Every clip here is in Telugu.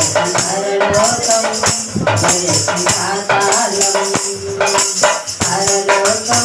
హరలోకం హరలోకం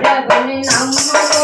ప్రభుని నమ్ముకో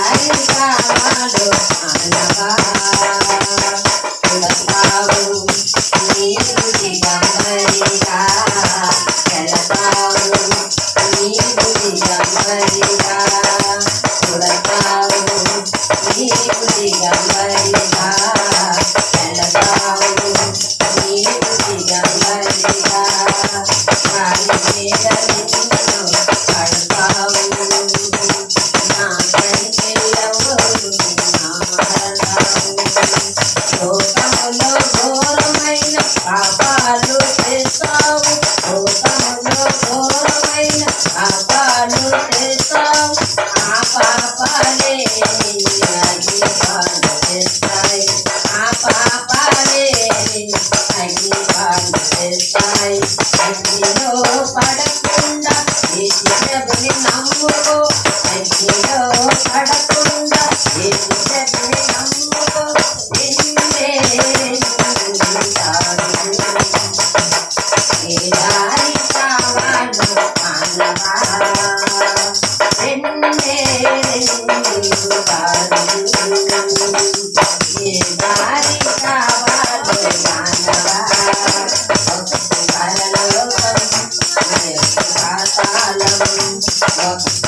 ગાંબારી ગા పడకుండా ఈ జగని నమ్ముకో అగ్నిలో పడకుండా ఈ జగని నమ్ముకో నిన్నే నిన్నే నిన్ను up.